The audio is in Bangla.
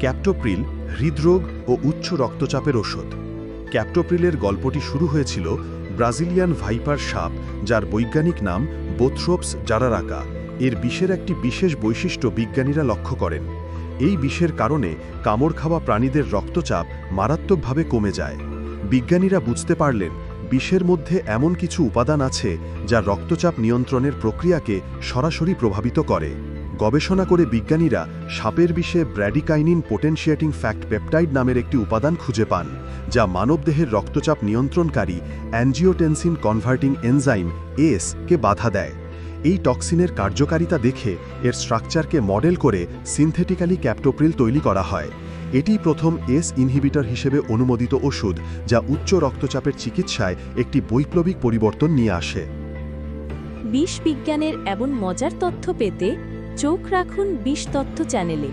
ক্যাপ্টোপ্রিল হৃদরোগ ও উচ্চ রক্তচাপের ওষুধ। ক্যাপ্টোপ্রিলের গল্পটি শুরু হয়েছিল ব্রাজিলিয়ান ভাইপার সাপ, যার বৈজ্ঞানিক নাম বোথ্রোপস জারারাকা। এর বিষের একটি বিশেষ বৈশিষ্ট্য বিজ্ঞানীরা লক্ষ্য করেন। এই বিষের কারণে কামড় খাওয়া প্রাণীদের রক্তচাপ মারাত্মকভাবে কমে যায়। বিজ্ঞানীরা বুঝতে পারলেন, বিষের মধ্যে এমন কিছু উপাদান আছে যা রক্তচাপ নিয়ন্ত্রণের প্রক্রিয়াকে সরাসরি প্রভাবিত করে। গবেষণা করে বিজ্ঞানীরা সাপের বিষে ব্র্যাডিকাইনিন পোটেনশিয়েটিং ফ্যাক্ট পেপটাইড নামের একটি উপাদান খুঁজে পান, যা মানবদেহের রক্তচাপ নিয়ন্ত্রণকারী অ্যানজিওটেনসিন কনভার্টিং এনজাইম এস কে বাধা দেয়। এই টক্সিনের কার্যকারিতা দেখে এর স্ট্রাকচারকে মডেল করে সিনথেটিক্যালি ক্যাপ্টোপ্রিল তৈরি করা হয়। এটিই প্রথম এস ইনহিবিটর হিসেবে অনুমোদিত ওষুধ, যা উচ্চ রক্তচাপের চিকিৎসায় একটি বৈপ্লবিক পরিবর্তন নিয়ে আসে। বিষ বিজ্ঞানের এমন মজার তথ্য পেতে চোখ রাখুন বিশ তথ্য চ্যানেলে।